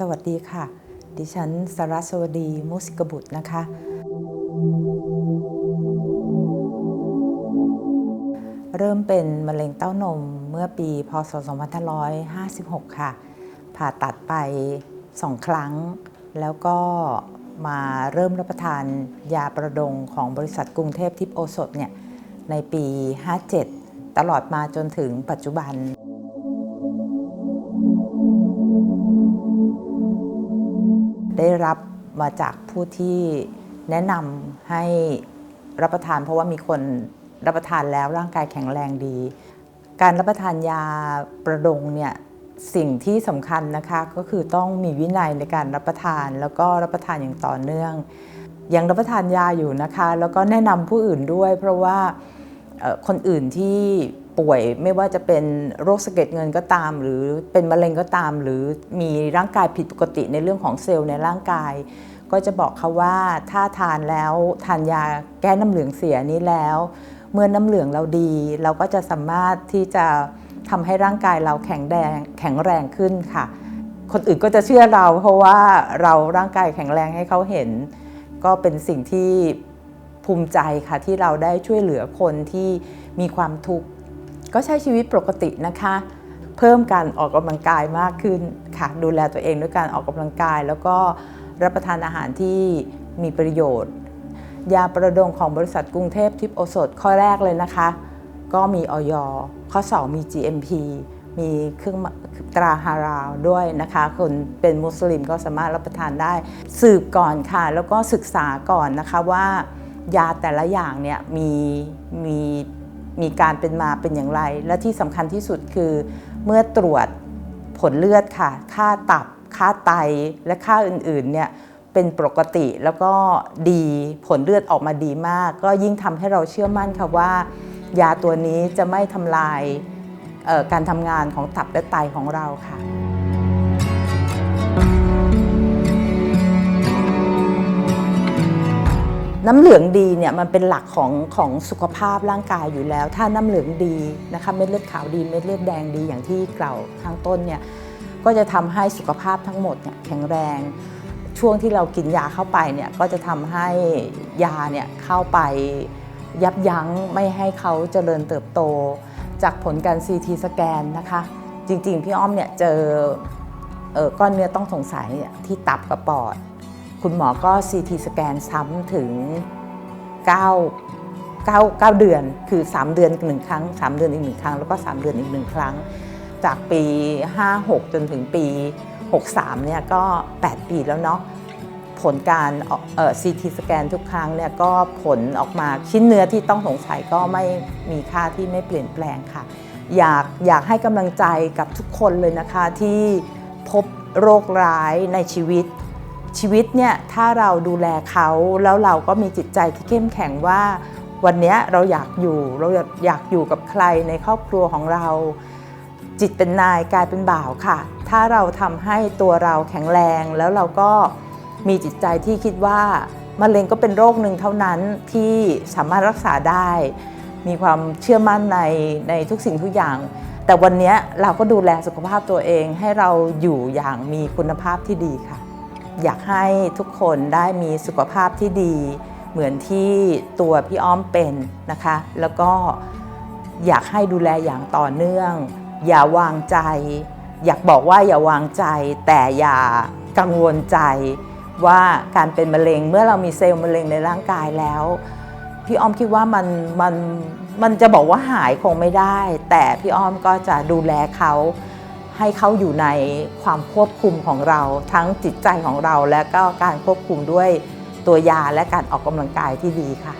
สวัสดีค่ะ ดิฉันสรัสวดีมุสิกบุตรนะคะ เริ่มเป็นมะเร็งเต้านมเมื่อปีพศ 2556 ค่ะ ผ่าตัดไป2ครั้ง แล้วก็มาเริ่มรับประทานยาประดงของบริษัทกรุงเทพทิพโอสถเนี่ยในปี 57 ตลอดมาจนถึงปัจจุบัน ได้รับมาจากผู้ที่แนะนำให้รับประทาน เพราะว่ามีคนรับประทานแล้วร่างกายแข็งแรงดี การรับประทานยาประดงเนี่ยสิ่งที่สำคัญนะคะก็คือต้องมีวินัยในการรับประทาน แล้วก็รับประทานอย่างต่อเนื่องยังรับประทานยาอยู่นะคะ แล้วก็แนะนำผู้อื่นด้วย เพราะว่าคนอื่นที่ ป่วยไม่ว่าจะเป็นโรคสะเก็ดเงินก็ตาม หรือเป็นมะเร็งก็ตาม หรือมีร่างกายผิดปกติในเรื่องของเซลล์ในร่างกาย ก็จะบอกเขาว่าถ้าทานแล้วทานยาแก้น้ำเหลืองเสียนี้แล้ว เมื่อน้ำเหลืองเราดี เราก็จะสามารถที่จะทำให้ร่างกายเราแข็งแรงแข็งแรงขึ้นค่ะ คนอื่นก็จะเชื่อเราเพราะว่าเราร่างกายแข็งแรงให้เขาเห็น ก็เป็นสิ่งที่ภูมิใจค่ะที่เราได้ช่วยเหลือคนที่มีความทุกข์ ก็ใช้ชีวิตปกตินะคะ เพิ่มการออกกำลังกายมากขึ้นค่ะดูแลตัวเองด้วยการออกกำลังกาย แล้วก็รับประทานอาหารที่มีประโยชน์ ยาประดงของบริษัทกรุงเทพทิพย์โอสถข้อแรกเลยนะคะ ก็มีออยข้อ 2 มี GMP มีเครื่องตราฮาราวด้วยนะคะ คนเป็นมุสลิมก็สามารถรับประทานได้ สืบก่อนค่ะ แล้วก็ศึกษาก่อนนะคะว่ายาแต่ละอย่างเนี่ยมีมี มีการเป็นมาเป็นอย่างไร และที่สำคัญที่สุดคือ เมื่อตรวจผลเลือดค่ะ ค่าตับ ค่าไตและค่าอื่นๆเนี่ยเป็นปกติแล้วก็ดีผลเลือดออกมาดีมาก ก็ยิ่งทำให้เราเชื่อมั่นค่ะว่า ยาตัวนี้จะไม่ทำลายการทำงานของตับและไตของเราค่ะ น้ำเหลืองดีเนี่ยมันเป็นหลักของของสุขภาพร่างกายอยู่แล้ว ถ้าน้ำเหลืองดีนะคะเม็ดเลือดขาวดีเม็ดเลือดแดงดีอย่างที่กล่าวข้างต้นเนี่ยก็จะทำให้สุขภาพทั้งหมดเนี่ยแข็งแรง ช่วงที่เรากินยาเข้าไปเนี่ยก็จะทำให้ยาเนี่ยเข้าไปยับยั้งไม่ให้เขาเจริญเติบโต จากผลการ CT สแกนนะคะจริงๆ พี่อ้อมเนี่ยเจอเอ่อก้อนเนื้อต้องสงสัยเนี่ยที่ตับกับปอด คุณหมอก็ CT สแกนซ้ำถึง 9 9 9 เดือน คือ 3 เดือนหนึ่งครั้ง 3 เดือนอีกหนึ่งครั้ง แล้วก็ 3 เดือนอีกหนึ่งครั้ง จากปี 56 จนถึงปี 63 เนี่ยก็ 8 ปีแล้วเนาะ ผลการเอ่อ CT สแกนทุกครั้งเนี่ยก็ผลออกมาชิ้นเนื้อที่ต้องสงสัยก็ไม่มีค่าที่ไม่เปลี่ยนแปลงค่ะ อยากอยากให้กำลังใจกับทุกคนเลยนะคะที่พบโรคร้ายในชีวิต ชีวิตเนี่ยถ้าเราดูแลเขาแล้วเราก็มีจิตใจที่เข้มแข็งว่า วันนี้เราอยากอยู่เราอยากอยู่กับใครในครอบครัวของเรา จิตเป็นนายกายเป็นบ่าวค่ะ ถ้าเราทำให้ตัวเราแข็งแรงแล้วเราก็มีจิตใจที่คิดว่ามะเร็งก็เป็นโรคหนึ่งเท่านั้นที่สามารถรักษาได้ มีความเชื่อมั่นในในทุกสิ่งทุกอย่าง แต่วันนี้เราก็ดูแลสุขภาพตัวเองให้เราอยู่อย่างมีคุณภาพที่ดีค่ะ อยากให้ทุกคนได้มีสุขภาพที่ดี เหมือนที่ตัวพี่อ้อมเป็นนะคะ แล้วก็อยากให้ดูแลอย่างต่อเนื่อง อย่าวางใจ อยากบอกว่าอย่าวางใจ แต่อย่ากังวลใจว่าการเป็นมะเร็งเมื่อเรามีเซลล์มะเร็งในร่างกายแล้ว พี่อ้อมคิดว่ามันมันมันจะบอกว่าหายคงไม่ได้ แต่พี่อ้อมก็จะดูแลเขา ให้เขาอยู่ในความควบคุมของเรา ทั้งจิตใจของเราและก็การควบคุมด้วยตัวยาและการออกกำลังกายที่ดีค่ะ